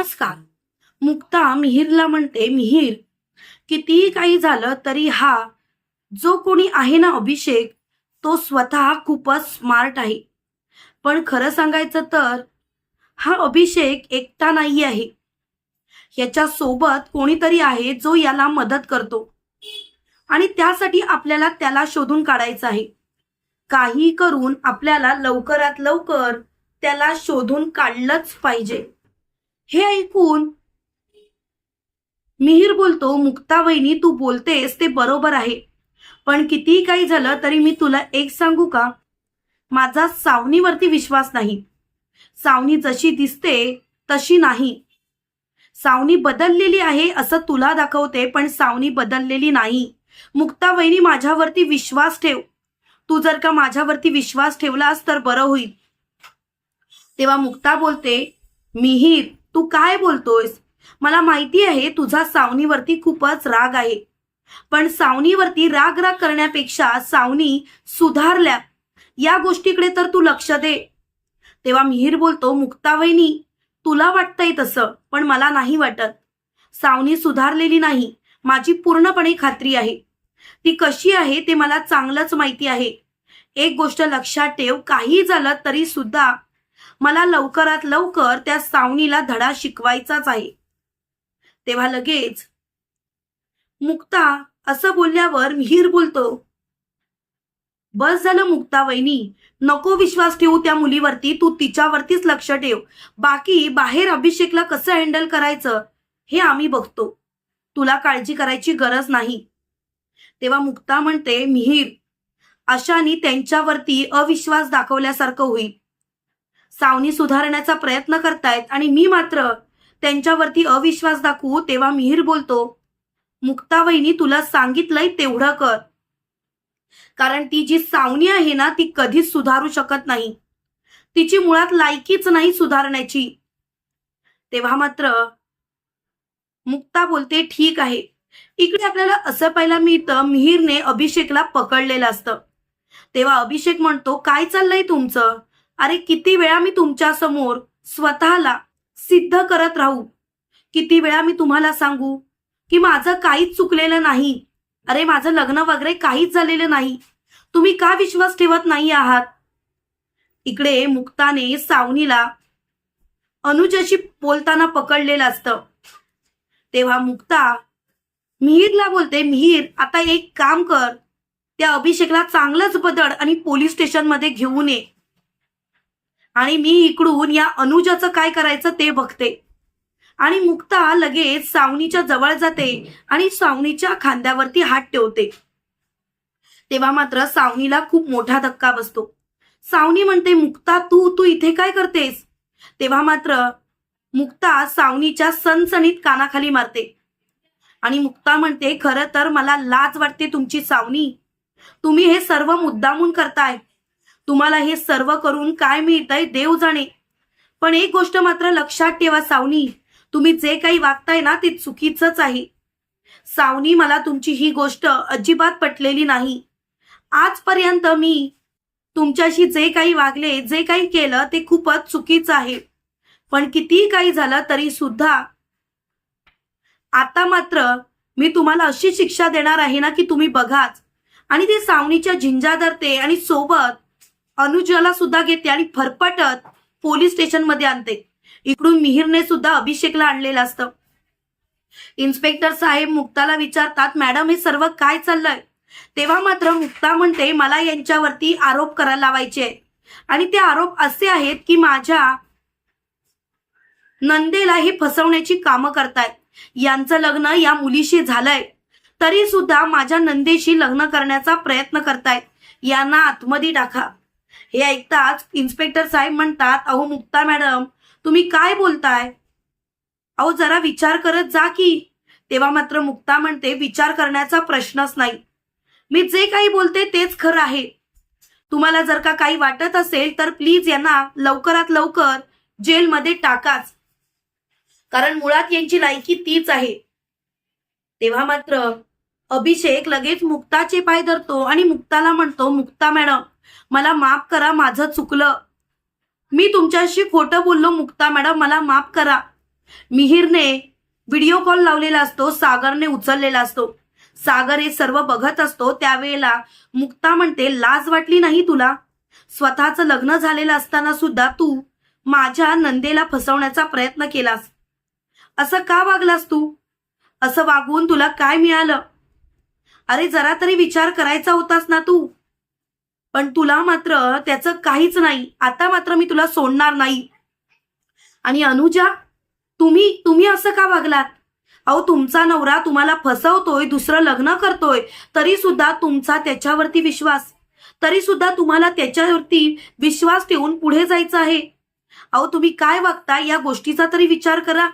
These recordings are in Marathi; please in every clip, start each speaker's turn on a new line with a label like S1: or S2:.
S1: नमस्कार. मुक्ता मिहिरला म्हणते मिहीर कितीही काही झालं तरी हा जो कोणी आहे ना अभिषेक तो स्वतः खूपच स्मार्ट आहे. पण खरं सांगायचं तर हा अभिषेक एकटा नाही आहे. याच्या सोबत कोणीतरी आहे जो याला मदत करतो. आणि त्यासाठी आपल्याला त्याला शोधून काढायचं आहे. काही करून आपल्याला लवकरात लवकर त्याला शोधून काढलंच पाहिजे. हे ऐकून मिहीर बोलतो मुक्ता वहिनी तू बोलतेस ते बरोबर आहे. पण कितीही काही झालं तरी मी तुला एक सांगू का? माझा सावनीवरती विश्वास नाही. सावनी जशी दिसते तशी नाही. सावनी बदललेली आहे असं तुला दाखवते पण सावनी बदललेली नाही. मुक्ता वहिनी माझ्यावरती विश्वास ठेव. तू जर का माझ्यावरती विश्वास ठेवलास तर बरं होईल. तेव्हा मुक्ता बोलते मिहीर तू काय बोलतोयस? मला माहिती आहे तुझा सावनीवरती खूपच राग आहे. पण सावनीवरती राग राग करण्यापेक्षा सावनी सुधारल्या. या गोष्टीकडे तर तू लक्ष दे. तेव्हा मिहीर बोलतो मुक्ता तुला वाटतंय तसं पण मला नाही वाटत. सावनी सुधारलेली नाही माझी पूर्णपणे खात्री आहे. ती कशी आहे ते मला चांगलंच माहिती आहे. एक गोष्ट लक्षात ठेव काही झालं तरी सुद्धा मला लवकरात लवकर त्या सावनीला धडा शिकवायचाच आहे. तेव्हा लगेच मुक्ता असं बोलल्यावर मिहीर बोलतो बस झालं मुक्ता वहिनी नको विश्वास ठेवू त्या मुलीवरती तू तिच्यावरतीच लक्ष ठेव. बाकी बाहेर अभिषेकला कसं हँडल करायचं हे आम्ही बघतो. तुला काळजी करायची गरज नाही. तेव्हा मुक्ता म्हणते मिहीर अशाने त्यांच्यावरती अविश्वास दाखवल्यासारखं होईल. सावनी सुधारण्याचा प्रयत्न करतायत आणि मी मात्र त्यांच्यावरती अविश्वास दाखवू तेव्हा मिहीर बोलतो मुक्ता वहिनी तुला सांगितलंय तेवढं कर. कारण ती जी सावनी आहे ना ती कधीच सुधारू शकत नाही. तिची मुळात लायकीच नाही सुधारण्याची. तेव्हा मात्र मुक्ता बोलते ठीक आहे. इकडे आपल्याला असं पाहायला मिळतं मिहीरने अभिषेकला पकडलेलं असतं. तेव्हा अभिषेक म्हणतो काय चाललंय तुमचं? अरे किती वेळा मी तुमच्यासमोर स्वतःला सिद्ध करत राहू? किती वेळा मी तुम्हाला सांगू की माझं काहीच चुकलेलं नाही? अरे माझं लग्न वगैरे काहीच झालेलं नाही. तुम्ही का विश्वास ठेवत नाही आहात? इकडे मुक्ताने सावनीला अनुजाशी बोलताना पकडलेलं असतं. तेव्हा मुक्ता मिहीरला बोलते मिहीर आता एक काम कर. त्या अभिषेकला चांगलंच बदड आणि पोलीस स्टेशनमध्ये घेऊन ये. आणि मी इकडून या अनुजाचं काय करायचं ते बघते. आणि मुक्ता लगेच सावनीच्या जवळ जाते आणि सावनीच्या खांद्यावरती हात ठेवते. तेव्हा मात्र सावनीला खूप मोठा धक्का बसतो. सावनी म्हणते मुक्ता तू तू इथे काय करतेस? तेव्हा मात्र मुक्ता सावनीच्या सणसणीत कानाखाली मारते. आणि मुक्ता म्हणते खरं तर मला लाज वाटते तुमची सावनी. तुम्ही हे सर्व मुद्दामून करताय. तुम्हाला हे सर्व करून काय मिळतंय देव जाणे. पण एक गोष्ट मात्र लक्षात ठेवा सावनी तुम्ही जे काही वागताय ना ते चुकीचंच आहे. सावनी मला तुमची ही गोष्ट अजिबात पटलेली नाही. आजपर्यंत मी तुमच्याशी जे काही वागले जे काही केलं ते खूपच चुकीचं आहे. पण कितीही काही झालं तरी सुद्धा आता मात्र मी तुम्हाला अशी शिक्षा देणार आहे ना की तुम्ही बघाच. आणि ती सावनीच्या झिंजा धरते आणि सोबत अनुजाला सुद्धा घेते आणि फरफटत पोलीस स्टेशनमध्ये आणते. इकडून मिहीरने सुद्धा अभिषेकला आणलेलं असतं. इन्स्पेक्टर साहेब मुक्ताला विचारतात मॅडम हे सर्व काय चाललंय? तेव्हा मात्र मुक्ता म्हणते मला यांच्यावरती आरोप करायला लावायचे आणि ते आरोप असे आहेत की माझ्या नंदेला हे फसवण्याची कामं करतायत. यांचं लग्न या मुलीशी झालंय. तरी सुद्धा माझ्या नंदेशी लग्न करण्याचा प्रयत्न करतायत. यांना आतमध्ये टाका. हे ऐकताच इन्स्पेक्टर साहेब म्हणतात अहो मुक्ता मॅडम तुम्ही काय बोलताय? अहो जरा विचार करत जा की. तेव्हा मात्र मुक्ता म्हणते विचार करण्याचा प्रश्नच नाही. मी जे काही बोलते तेच खरं आहे. तुम्हाला जर का काही वाटत असेल तर प्लीज यांना लवकरात लवकर जेलमध्ये टाकाच. कारण मुळात यांची लायकी तीच आहे. तेव्हा मात्र अभिषेक लगेच मुक्ताचे पाय धरतो आणि मुक्ताला म्हणतो मुक्ता मॅडम मला माफ करा माझं चुकलं. मी तुमच्याशी खोटं बोललो मुक्ता मॅडम मला माफ करा. मिहिरने व्हिडिओ कॉल लावलेला असतो सागरने उचललेला असतो. सागर हे सर्व बघत असतो त्यावेळेला मुक्ता म्हणते लाज वाटली नाही तुला? स्वतःचं लग्न झालेलं असताना सुद्धा तू माझ्या नंदेला फसवण्याचा प्रयत्न केलास. असं का वागलास तू? असं वागवून तुला काय मिळालं? अरे जरा तरी विचार करायचा होतास ना तू. पण तुला मात्र त्याचं काहीच नाही. आता मात्र मी तुला सोडणार नाही. आणि अनुजा तुम्ही तुम्ही असं का वागलात? अहो तुमचा नवरा तुम्हाला फसवतोय दुसरं लग्न करतोय तरी सुद्धा तुमचा त्याच्यावरती विश्वास. तरी सुद्धा तुम्हाला त्याच्यावरती विश्वास ठेवून पुढे जायचं आहे. अहो तुम्ही काय वागता या गोष्टीचा तरी विचार करा.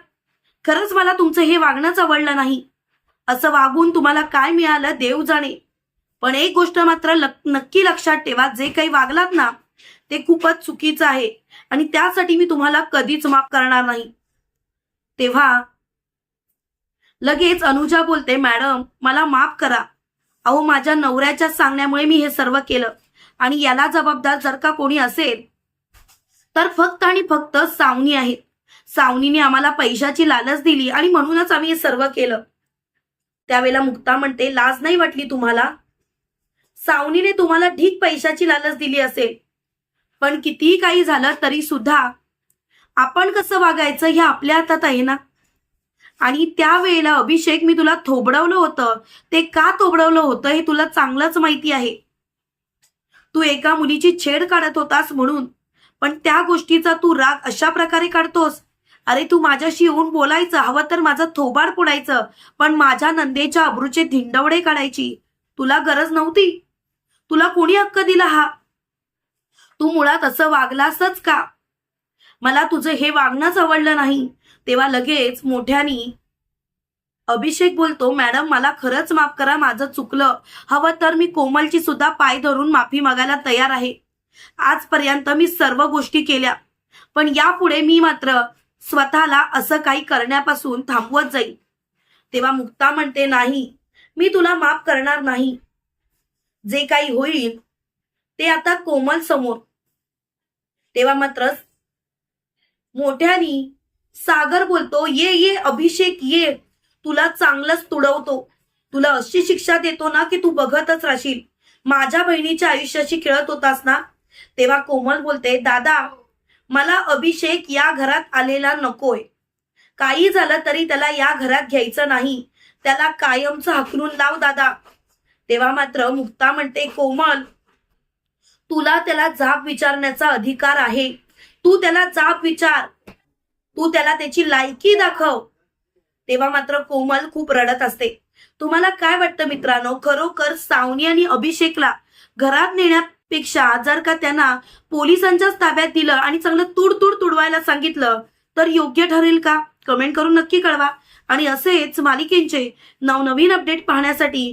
S1: खरंच मला तुमचं हे वागणंच आवडलं नाही. असं वागून तुम्हाला काय मिळालं देव जाणे. पण एक गोष्ट मात्र लक- नक्की लक्षात ठेवा जे काही वागलात ना ते खूपच चुकीचं आहे. आणि त्यासाठी मी तुम्हाला कधीच माफ करणार नाही. तेव्हा लगेच अनुजा बोलते मॅडम मला माफ करा. अहो माझ्या नवऱ्याच्या सांगण्यामुळे मी हे सर्व केलं. आणि याला जबाबदार जर का कोणी असेल तर फक्त आणि फक्त सावनी आहेत सावनीने आम्हाला पैशाची लालच दिली आणि म्हणूनच आम्ही हे सर्व केलं. त्यावेळेला मुक्ता म्हणते लाज नाही वाटली तुम्हाला? सावनीने तुम्हाला ढीक पैशाची लालच दिली असेल. पण कितीही काही झालं तरी सुद्धा आपण कसं वागायचं हे आपल्या हातात आहे ना? आणि त्यावेळेला अभिषेक मी तुला थोबडवलं होतं. ते का थोबडवलं होतं हे तुला चांगलंच माहिती आहे. तू एका मुलीची छेड काढत होतास म्हणून. पण त्या गोष्टीचा तू राग अशा प्रकारे काढतोस. अरे तू माझ्याशी येऊन बोलायचं हवं तर माझं थोबाड फोडायचं. पण माझ्या नंदेच्या अब्रूचे धिंडवडे काढायची तुला गरज नव्हती? तुला कोणी हक्क दिला हा? तू मुळात असं वागलासच का? मला तुझं हे वागणंच आवडलं नाही. तेव्हा लगेच मोठ्यानी अभिषेक बोलतो मॅडम मला खरंच माफ करा माझं चुकलं. हवं तर मी कोमलची सुद्धा पाय धरून माफी मागायला तयार आहे. आजपर्यंत मी सर्व गोष्टी केल्या. पण यापुढे मी मात्र स्वतःला असं काही करण्यापासून थांबवत जाईल तेव्हा मुक्ता म्हणते नाही मी तुला माफ करणार नाही. जे काही होईल ते आता कोमल समोर. तेव्हा मात्र मोठ्यानी सागर बोलतो ये ये अभिषेक ये. तुला चांगलंच तुडवतो. तुला अशी शिक्षा देतो ना की तू बघतच राहशील. माझ्या बहिणीच्या आयुष्याशी खेळत होतास ना? तेव्हा कोमल बोलते दादा मला अभिषेक या घरात आलेला नकोय. काही झालं तरी त्याला या घरात घ्यायचं नाही. त्याला कायमचं हकलून लाव दादा. तेव्हा मात्र मुक्ता म्हणते कोमल तुला त्याला जाब विचारण्याचा अधिकार आहे. तू त्याला जाब विचार. तू त्याला त्याची लायकी दाखव. तेव्हा मात्र कोमल खूप रडत असते. तुम्हाला काय वाटतं मित्रांनो? खरोखर सावनी आणि अभिषेकला घरात नेण्यापेक्षा जर का त्यांना पोलिसांच्याच ताब्यात दिलं आणि चांगलं तुडतुड तुडवायला सांगितलं तर योग्य ठरेल का? कमेंट करून नक्की कळवा. आणि असेच मालिकेंचे नवनवीन अपडेट पाहण्यासाठी